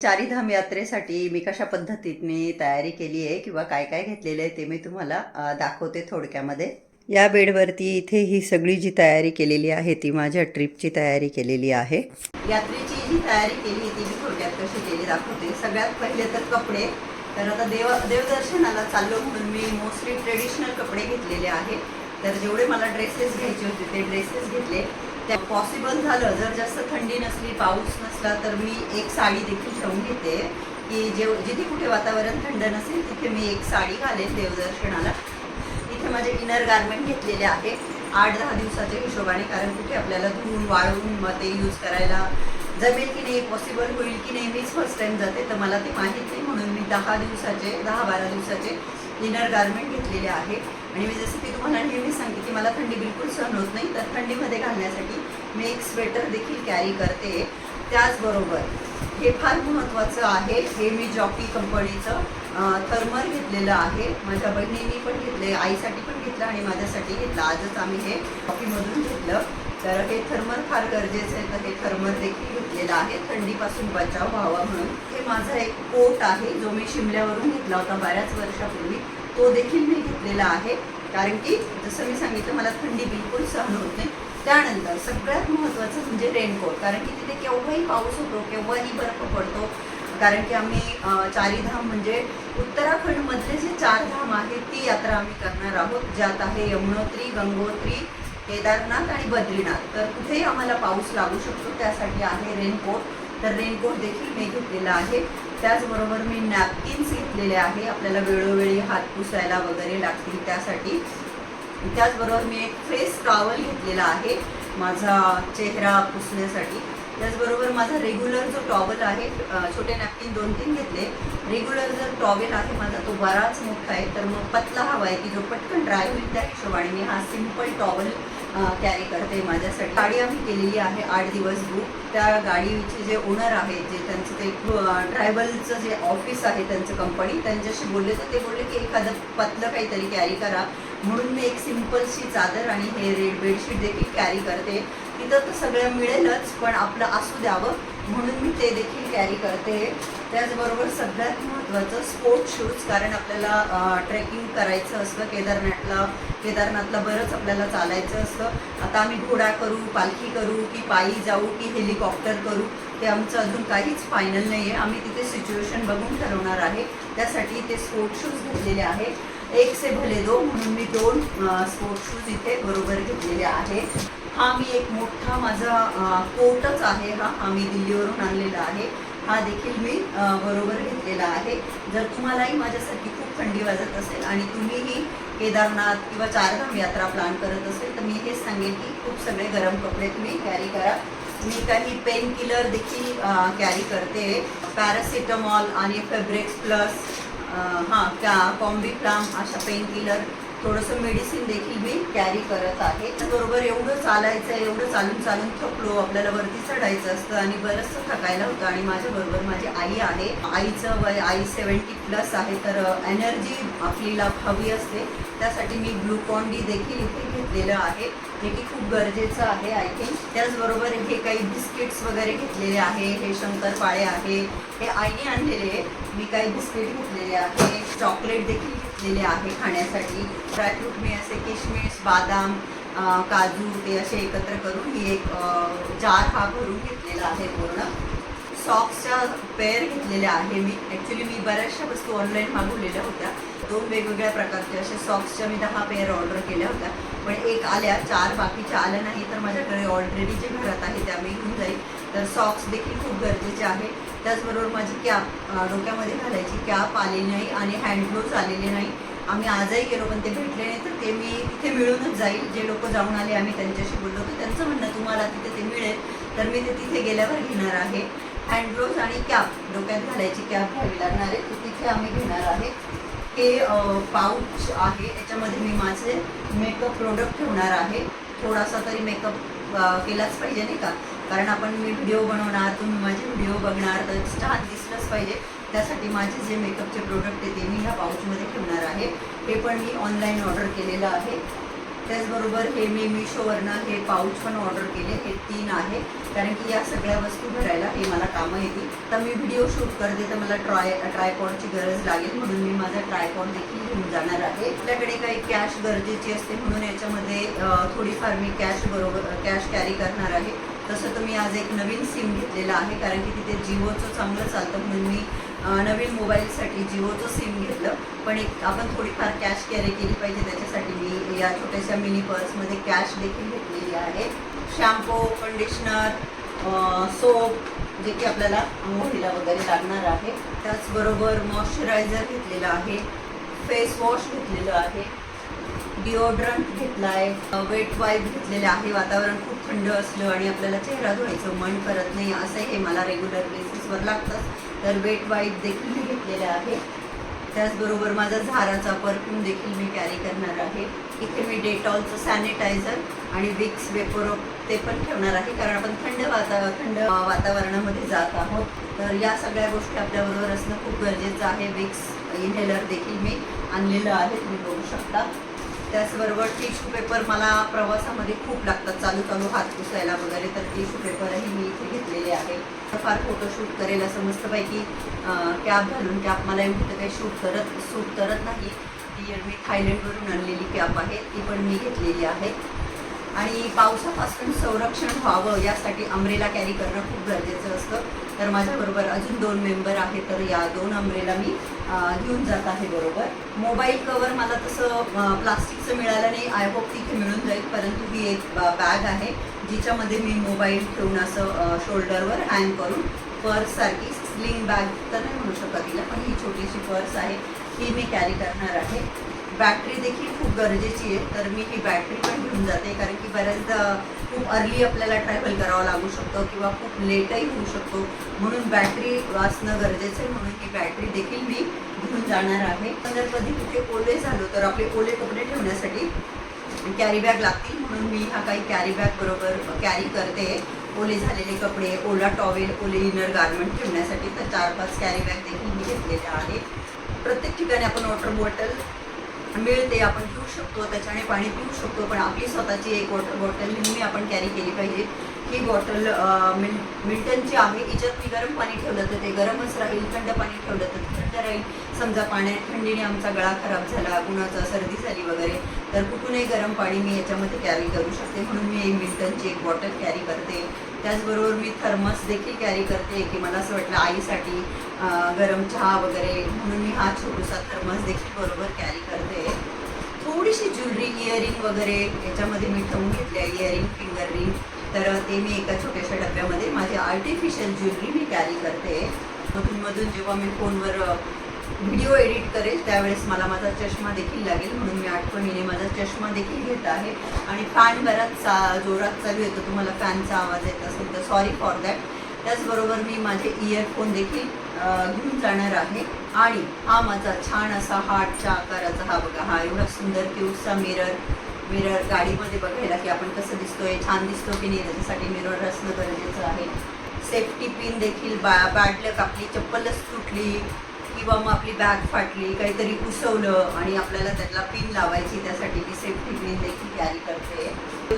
चारीधाम यात्रेसाठी मी कशा पद्धतीने तयारी केली आहे किंवा काय काय घेतलेलं आहे ते मी तुम्हाला दाखवते थोडक्यामध्ये. या बेडवरती इथे ही सगळी जी तयारी केलेली आहे ती माझ्या ट्रिपची तयारी केलेली आहे. यात्रेची जी तयारी केली ती मी थोडक्यात कशी केली दाखवते. सगळ्यात पहिले तर कपडे. तर आता देव देवदर्शनाला चाललो म्हणून मी मोस्टली ट्रेडिशनल कपडे घेतलेले आहे तर जेवढे मला ड्रेसेस घ्यायचे होते ते ड्रेसेस घेतले. त्या पॉसिबल झालं. जर जास्त थंडी नसली पाऊस नसला तर मी एक साडी देखील ठेवून घेते. की जे जिथे कुठे वातावरण थंड नसेल तिथे मी एक साडी घालेन देवदर्शनाला. इथे माझे इनर गार्मेंट घेतलेले आहे. आठ दहा दिवसाच्या हिशोबाने कारण कुठे आपल्याला धुवून वाळवून मग ते यूज करायला जमेल की नाही पॉसिबल होईल की नाही मीच फर्स्ट टाइम जाते. तर मला ते माहीत नाही म्हणून मी दहा दिवसाचे दहा बारा दिवसाचे इनर गार्मेंट घेतलेले आहे. आणि मी जसं की तुम्हाला नेहमी सांगते की मला थंडी बिलकुल सहन होत नाही तर थंडीमध्ये घालण्यासाठी मी एक स्वेटर देखील कॅरी करते. त्याचबरोबर हे फार महत्त्वाचं आहे हे मी जॉकी कंपनीचं थर्मर घेतलेलं आहे. माझ्या बहिणींनी पण घेतले आईसाठी पण घेतलं आणि माझ्यासाठी घेतलं. आजच आम्ही हे जॉकीमधून घेतलं. तर हे थर्मर फार गरजेचं आहे तर हे थर्मर देखील घेतलेलं आहे. थंडीपासून बचाव व्हावा म्हणून. हे माझा एक कोट आहे जो मी शिमल्यावरून घेतला होता बऱ्याच वर्षापूर्वी. तो देखील मी घेतलेला आहे. कारण की जसं मी सांगितलं मला थंडी बिलकुल सहन होत नाही. त्यानंतर सगळ्यात महत्त्वाचं म्हणजे रेनकोट कारण की तिथे केव्हाही पाऊस होतो केव्हाही बर्फ पडतो. कारण की आम्ही चारीधाम म्हणजे उत्तराखंडमधले जे चार धाम आहेत ती यात्रा आम्ही करणार आहोत. ज्यात आहे यमुनोत्री गंगोत्री केदारनाथ आणि बद्रीनाथ. तर कुठेही आम्हाला पाऊस लागू शकतो त्यासाठी आहे रेनकोट तर रेनकोट देखील मी घेतलेला आहे. त्याचबरोबर मी नॅपकिन्स घेतलेले आहे. आपल्याला वेळोवेळी हात पुसायला वगैरे लागतील त्यासाठी. त्याचबरोबर मी एक फेस टॉवल घेतलेला आहे माझा चेहरा पुसण्यासाठी. त्याचबरोबर माझा रेग्युलर जो टॉवल आहे छोटे नॅपकिन दोन तीन घेतले. रेग्युलर जर टॉवेल आहे माझा तो बराच मोठा आहे. तर मग पतला हवा आहे की जो पटकन ड्राय होईल त्या हिशोबाने मी हा सिंपल टॉवल कॅरी करते माझ्यासाठी. गाडी आम्ही केलेली आहे आठ दिवस बुक त्या गाडीचे जे ओनर आहेत जे त्यांचं ते ट्रायबलचं जे ऑफिस आहे त्यांचं कंपनी त्यांच्याशी बोलले तर ते बोलले की एखादं पतलं काहीतरी कॅरी करा. म्हणून मी एक सिम्पलशी चादर आणि हे रेड बेडशीट देखील कॅरी करते. तिथं तर सगळं मिळेलच पण आपलं असू द्यावं. म्हणून मी ते देखील कॅरी करते. त्याचबरोबर सगळ्यात महत्त्वाचं स्पोर्ट शूज कारण आपल्याला ट्रेकिंग करायचं असतं केदारनाथला केदारनाथला बरंच आपल्याला चालायचं असतं. आता आम्ही घोडा करू पालखी करू की पायी जाऊ की हेलिकॉप्टर करू ते आमचं अजून काहीच फायनल नाही आहे आम्ही तिथे सिच्युएशन बघून ठरवणार आहे. त्यासाठी ते स्पोर्ट शूज घेतलेले आहे एक से भले दो म्हणून मी दोन स्पोर्ट शूज इथे बरोबर घेतलेले आहे हा मी एक मोठा माझा कोटच आहे हा. हा मी दिल्लीवरून आणलेला आहे. हा देखील मी बरोबर घेतलेला आहे. जर तुम्हालाही माझ्यासाठी खूप थंडी वाजत असेल आणि तुम्हीही केदारनाथ किंवा चारधाम यात्रा प्लॅन करत असेल तर मी हेच सांगेन की खूप सगळे गरम कपडे तुम्ही कॅरी करा. मी काही पेन किलर देखील कॅरी करते. पॅरासिटामॉल आणि फेब्रिक्स प्लस हां त्या कॉम्बी प्लाम अशा पेन किलर थोडंसं मेडिसिन देखील मी कॅरी करत आहे. बरोबर एवढं चालायचं आहे एवढं चालून चालून थकलो आपल्याला वरती चढायचं असतं आणि बरंचसं थकायला होतं आणि माझ्याबरोबर माझी आई आहे. आईचं वय आई सेवन्टी प्लस आहे तर एनर्जी आपलीला हवी असते. त्यासाठी मी ग्लुकॉन डी देखील इथे घेतलेलं आहे. जे की खूप गरजेचं आहे आय थिंक त्याचबरोबर हे काही बिस्किट्स वगैरे घेतलेले आहे. हे शंकरपाळे आहे. हे आईने आणलेले. आहे. मी काही बिस्किट घेतलेले आहे. चॉकलेट देखील घेतलेले आहे खाण्यासाठी. ड्रायफ्रूट मी असे किशमिश बादाम काजू ते असे एकत्र करून ही एक जार हा भरून घेतलेला आहे पूर्ण. सॉक्सच्या पेअर घेतलेल्या आहे मी. ॲक्च्युली मी बऱ्याचशा वस्तू ऑनलाईन मागवलेल्या होत्या. दोन वेगवेगळ्या प्रकारचे असे सॉक्सच्या मी दहा पेअर ऑर्डर केल्या होत्या. पण एक आल्या चार बाकीच्या आल्या नाही तर माझ्याकडे ऑलरेडी जे घरात आहे त्या मी घेऊन जाईल तर सॉक्स देखील खूप गरजेचे आहे. त्याचबरोबर माझी कॅप डोक्यामध्ये घालायची. कॅप आली नाही आणि हँड ग्लोव्ज आलेले नाही. आम्ही आजही गेलो पण ते भेटले नाही तर ते मी तिथे मिळूनच जाईल. जे लोक जाऊन आले आम्ही त्यांच्याशी बोललो. होतो त्यांचं म्हणणं तुम्हाला तिथे ते मिळेल तर मी ते तिथे गेल्यावर घेणार आहे. हँड ग्लोव्ज आणि कॅप डोक्यात घालायची कॅप घ्यावी लागणार आहे. तर तिथे आम्ही घेणार आहे. हे पाऊच आहे. याच्यामध्ये मी माझे मेकअप प्रोडक्ट ठेवणार आहे. थोडासा तरी मेकअप केलाच पाहिजे नाही का? कारण आपण मी व्हिडिओ बनवणार तुम्ही माझे व्हिडिओ बघणार तर छान दिसलंच पाहिजे. त्यासाठी माझे जे मेकअपचे प्रोडक्ट आहे ते मी ह्या पाऊचमध्ये ठेवणार आहे. हे पण मी ऑनलाईन ऑर्डर केलेलं आहे. त्याचबरोबर हे मी मिशोवरनं हे पाऊच पण ऑर्डर केले. हे तीन आहे. कारण की या सगळ्या वस्तू भरायला हे मला कामं येतील. तर मी व्हिडिओ शूट करते तर मला ट्राय ट्रायपॉडची गरज लागेल. म्हणून मी माझा ट्रायपॉड देखील घेऊन जाणार आहे. आपल्याकडे काही कॅश गरजेची असते म्हणून याच्यामध्ये थोडीफार मी कॅश बरोबर कॅश कॅरी करणार आहे. तसं तर मी आज एक नवीन सिम घेतलेलं आहे. कारण की तिथे जिओचं चांगलं चालतं म्हणून मी नवीन मोबाईलसाठी जिओचं सिम घेतलं. पण एक आपण थोडीफार कॅश कॅरी केली पाहिजे. त्याच्यासाठी मी या छोट्याशा मिनी पर्समध्ये कॅश देखील घेतलेली आहे. शॅम्पू कंडिशनर सोप जे की आपल्याला आंघोळीला वगैरे लागणार आहे. त्याचबरोबर मॉइश्चरायझर घेतलेलं आहे. फेस वॉश घेतलेलं आहे. डिओड्रंट घेतला आहे वेट वाईप घेतलेले आहे वातावरण खूप थंड असलं आणि आपल्याला चेहरा धुवायचं मन करत नाही असं हे मला रेग्युलर बेसिसवर लागतंच. तर वेट वाईप देखील मी घेतलेले आहे. त्याचबरोबर माझा झाराचा परफ्यूम देखील मी कॅरी करणार आहे. इथे मी डेटॉलचं सॅनिटायझर आणि विक्स वेपोरो ते पण ठेवणार आहे कारण आपण थंड वाता थंड वातावरणामध्ये जात आहोत. तर या सगळ्या गोष्टी आपल्याबरोबर असणं खूप गरजेचं आहे. विक्स इन्हेलर देखील मी आणलेलं आहे तुम्ही बघू शकता. त्याचबरोबर टिश्यू पेपर मला प्रवासामध्ये खूप लागतात. चालू चालू हात पुसायला वगैरे तर टिश्यू पेपरही मी इथे घेतलेले आहे. फार फोटोशूट करेल असं मस्तपैकी कॅप घालून कॅप मला एवढी तर काही शूट करत शूट करत नाही. ती मी थायलंडवरून आणलेली कॅप आहे. ती पण मी घेतलेली आहे. आणि पावसापासून संरक्षण व्हावं यासाठी अमरेला कॅरी करणं खूप गरजेचं असतं. तर माझ्याबरोबर अजून दोन मेंबर आहेत. तर या दोन अमरेला मी घेऊन जात आहे बरोबर. मोबाईल कवर मला तसं प्लास्टिकचं मिळालं नाही. आय होप तिथे मिळून जाईल परंतु ही एक बॅग आहे जिच्यामध्ये मी मोबाईल ठेवून असं शोल्डरवर हँग करून पर्ससारखी स्लिंग बॅग तर नाही म्हणू शकत तिला पण ही छोटीशी पर्स आहे ही मी कॅरी करणार आहे. बॅटरी देखील खूप गरजेची आहे. तर मी ही बॅटरी पण घेऊन जाते. कारण की बऱ्याचदा खूप अर्ली आपल्याला ट्रॅव्हल करावं लागू शकतं किंवा खूप लेटही होऊ शकतो. म्हणून बॅटरी वाचणं गरजेचं आहे. म्हणून ही बॅटरी देखील मी घेऊन जाणार आहे. जर कधी कुठे ओले झालो तर आपले ओले कपडे ठेवण्यासाठी कॅरी बॅग लागतील. म्हणून मी हा काही कॅरी बॅग बरोबर कॅरी करते. ओले झालेले कपडे ओला टॉवेल ओले इनर गार्मेंट ठेवण्यासाठी तर चार पाच कॅरी बॅग देखील मी घेतलेल्या आहे प्रत्येक ठिकाणी आपण वॉटर बॉटल मिळते आपण पिऊ शकतो त्याच्याने पाणी पिऊ शकतो पण आपली स्वतःची एक वॉटर बॉटल नेहमी आपण कॅरी केली पाहिजे. ही बॉटल मिल मिल्टनची आहे. हिच्यात मी गरम पाणी ठेवलं तर ते गरमच राहील थंड पाणी ठेवलं तर थंड राहील. समजा पाण्यात थंडीने आमचा गळा खराब झाला कुणाचा सर्दी झाली वगैरे तर कुठूनही गरम पाणी मी याच्यामध्ये कॅरी करू शकते. म्हणून मी एक मिल्टनची एक बॉटल कॅरी करते. त्याचबरोबर मी थर्मस देखील कॅरी करते की मला असं वाटलं आईसाठी गरम चहा वगैरे म्हणून मी हा छोटूसा थर्मस देखील बरोबर कॅरी करते. थोडीशी ज्वेलरी इयरिंग वगैरे याच्यामध्ये मी ठेवून घेतल्या इयरिंग फिंगर रिंग तर ते मी एका छोट्याशा डब्यामध्ये माझी आर्टिफिशियल ज्वेलरी मी कॅरी करते. मधूनमधून जेव्हा मी फोनवर व्हिडिओ एडिट करेल त्यावेळेस मला माझा चष्मा देखील लागेल म्हणून मी आठवणीने माझा चष्मा देखील घेत आहे. आणि फॅन बराच चा जोरात चालू येतो तुम्हाला फॅनचा आवाज येत असेल तर सॉरी फॉर दॅट त्याचबरोबर मी माझे इयरफोन देखील घेऊन जाणार आहे. आणि हा माझा छान असा हार्टच्या आकाराचा हा बघा हा एवढा सुंदर क्यूटचा मिरर मिरर गाडीमध्ये बघायला की आपण कसं दिसतोय छान दिसतो की नाही त्याच्यासाठी मिरर असणं गरजेचं आहे. सेफ्टी पिन देखील बा बॅडलक आपली चप्पलच तुटली. किंवा मग आपली बॅग फाटली काहीतरी उसवलं आणि आपल्याला त्याला पिन लावायची त्यासाठी मी सेफ्टी पिन देखील कॅरी करते.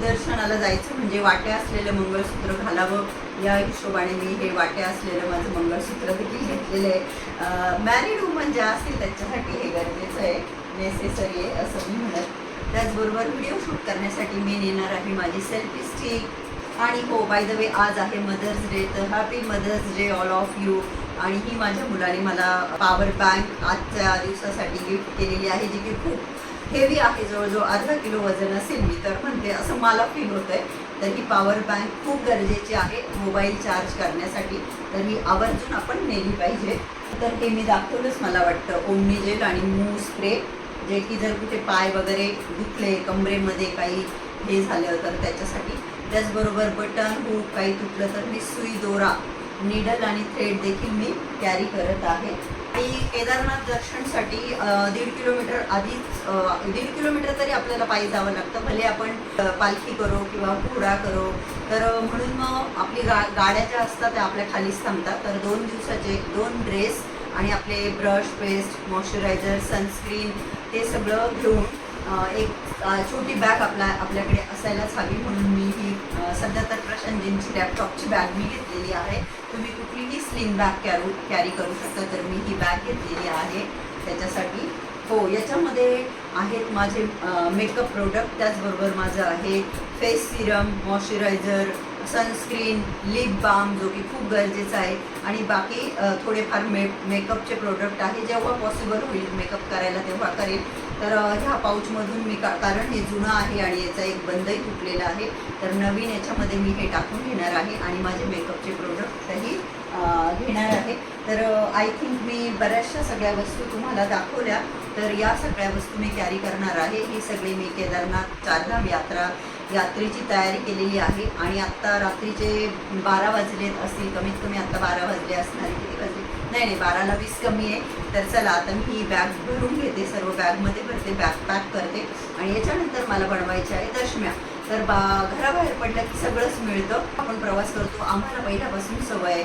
दर्शनाला जायचं म्हणजे वाट्या असलेलं मंगळसूत्र घालावं. या हिशोबाने मी हे वाट्या असलेलं माझं मंगळसूत्र देखील घेतलेलं आहे. मॅरिड वुमन ज्या असतील त्यांच्यासाठी हे गरजेचं आहे. नेसेसरी आहे असं मी म्हणत. त्याचबरोबर व्हिडिओ शूट करण्यासाठी मी नेणार आहे माझी सेल्फी स्टिक आणि हो बाय द वे आज आहे मदर्स डे तर happy Mother's Day all of you आणि ही माझ्या मुलाने मला पॉवर बँक आजच्या दिवसासाठी गिफ्ट केलेली आहे जी की खूप हेवी आहे. जवळजवळ अर्धा किलो वजन असेल मी तर म्हणते असं मला फील होतं आहे तर ही पॉवर बँक खूप गरजेची आहे मोबाईल चार्ज करण्यासाठी. तर ही आवर्जून आपण नेली पाहिजे. तर हे मी दाखवलंच मला वाटतं ओमनी जेल आणि मू स्प्रे जे की जर कुठे पाय वगैरे दुखले कमरेमध्ये काही हे झालं तर त्याच्या त्याचबरोबर बटन हुक काही तुटलं तर मी सुई दोरा निडल आणि थ्रेड देखील मी कॅरी करत आहे. आणि केदारनाथ दर्शनसाठी दीड किलोमीटर आधीच दीड किलोमीटर तरी आपल्याला पायी जावं लागतं. भले आपण पालखी करो किंवा घोडा करो. तर म्हणून मग आपली गा गाड्या ज्या असतात त्या आपल्या खालीच थांबतात. तर दोन दिवसाचे दोन ड्रेस आणि आपले ब्रश पेस्ट मॉइश्चरायझर सनस्क्रीन ते सगळं घेऊन एक छोटी बॅग आपला आपल्याकडे असायलाच हवी म्हणून मी ही सध्या तर प्रशांतजींची लॅपटॉपची बॅग मी घेतलेली आहे. तुम्ही कुठलीही स्लिंग बॅग कॅरू कॅरी करू शकता तर मी ही बॅग घेतलेली आहे त्याच्यासाठी. हो याच्यामध्ये आहेत माझे मेकअप प्रोडक्ट त्याचबरोबर माझं आहे face serum moisturiser sunscreen lip balm जो की खूप गरजेचं आहे. आणि बाकी थोडेफार मे मेकअपचे प्रोडक्ट आहे. जेव्हा पॉसिबल होईल मेकअप करायला तेव्हा करेल तर ह्या पाऊचमधून मी का कारण हे जुनं आहे आणि याचा एक बंदही तुटलेला आहे. तर नवीन याच्यामध्ये मी हे टाकून घेणार आहे आणि माझे मेकअपचे प्रोडक्टही घेणार आहे. तर आय थिंक मी बऱ्याचशा सगळ्या वस्तू तुम्हाला दाखवल्या. तर या सगळ्या वस्तू मी कॅरी करणार आहे. ही सगळी मी केदारनाथ चारधाम यात्रा यात्रेची तयारी केलेली आहे. आणि आत्ता रात्रीचे बारा वाजले असतील कमीत कमी आत्ता बारा वाजले असणार किती वाजले. नाही नाही बाराला वीस कमी आहे. तर चला आता मी ही बॅग भरून घेते. सर्व बॅगमध्ये भरते बॅग पॅक करते. आणि याच्यानंतर मला बनवायचे आहे दशम्या. तर बा घराबाहेर पडलं की सगळंच मिळतं. आपण प्रवास करतो. आम्हाला पहिल्यापासून सवय आहे.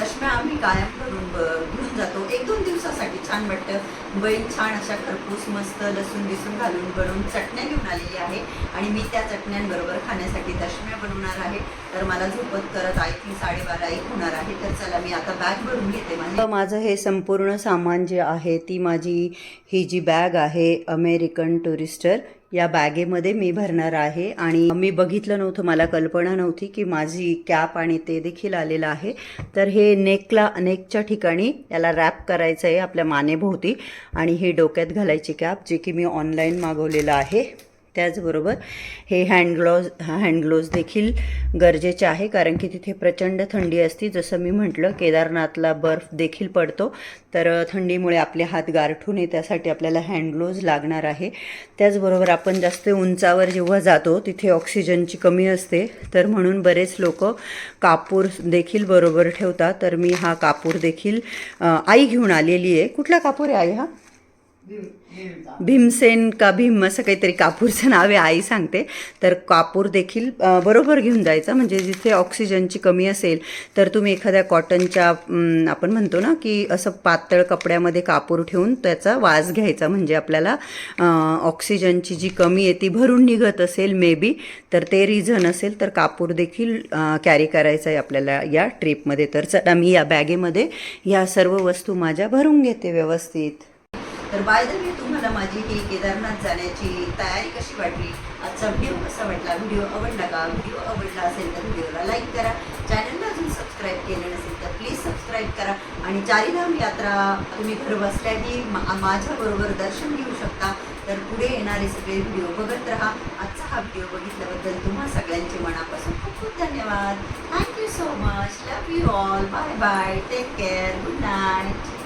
दशम्या आम्ही कायम करून ब- घेऊन जातो. एक दोन दिवसासाठी छान वाटतं. बैल छान अशा खरपूस मस्त लसूण बिसून घालून बनवून चटण्या घेऊन आलेली आहे. आणि मी त्या चटण्यांबरोबर खाण्यासाठी दशम्या बनवणार आहे. तर मला झोपत करत आई थिंक साडेबारा एक होणार आहे. तर चला मी आता बॅग भरून घेते माझी. माझं हे संपूर्ण सामान जे आहे ती माझी ही जी बॅग आहे अमेरिकन टुरिस्टर या बॅगेमध्ये मी भरणार आहे. आणि मी बघितलं नव्हतं मला कल्पना नव्हती की माझी कॅप आणि ते देखील आलेलं आहे. तर हे नेकला नेकच्या ठिकाणी याला रॅप करायचं आहे आपल्या मानेभोवती. आणि हे डोक्यात घालायची कॅप जे की मी ऑनलाईन मागवलेलं आहे. त्याचबरोबर हे हँडग्लोज हँडग्लोज देखील गरजेचे आहे कारण की तिथे प्रचंड थंडी असते. जसं मी म्हटलं केदारनाथला बर्फ देखील पडतो. तर थंडीमुळे आपले हात गारठू नये त्यासाठी आपल्याला हँडग्लोज लागणार आहे. त्याचबरोबर आपण जास्त उंचावर जेव्हा जातो तिथे ऑक्सिजनची कमी असते. तर म्हणून बरेच लोक कापूर देखील बरोबर ठेवतात. तर मी हा कापूर देखील आई घेऊन आलेली आहे. कुठला कापूर आहे आई हा? भीमसेन का भीम असं काहीतरी कापूरचं नाव आहे आई सांगते. तर कापूर देखील बरोबर घेऊन जायचं. म्हणजे जिथे ऑक्सिजनची कमी असेल तर तुम्ही एखाद्या कॉटनच्या आपण म्हणतो ना की असं पातळ कपड्यामध्ये कापूर ठेवून त्याचा वास घ्यायचा. म्हणजे आपल्याला ऑक्सिजनची जी कमी आहे ती भरून निघत असेल मे बी तर ते रिझन असेल तर कापूर देखील कॅरी करायचं आहे आपल्याला या ट्रिपमध्ये तर चला मी या बॅगेमध्ये या सर्व वस्तू माझ्या भरून घेते व्यवस्थित. तर बाय द वे तुम्हाला माझी ही केदारनाथ जाण्याची तयारी कशी वाटली? आजचा व्हिडिओ कसा वाटला? व्हिडिओ आवडला का? व्हिडिओ आवडला असेल तर व्हिडिओला लाईक करा. चॅनलला अजून सबस्क्राईब केलं नसेल तर प्लीज सबस्क्राईब करा. आणि चारीधाम यात्रा तुम्ही घर बसल्याही मा- माझ्याबरोबर दर्शन घेऊ शकता. तर पुढे येणारे सगळे व्हिडिओ बघत राहा. आजचा हा व्हिडिओ बघितल्याबद्दल तुम्हा सगळ्यांचे मनापासून खूप खूप धन्यवाद. Thank you so much love you all bye bye take care good night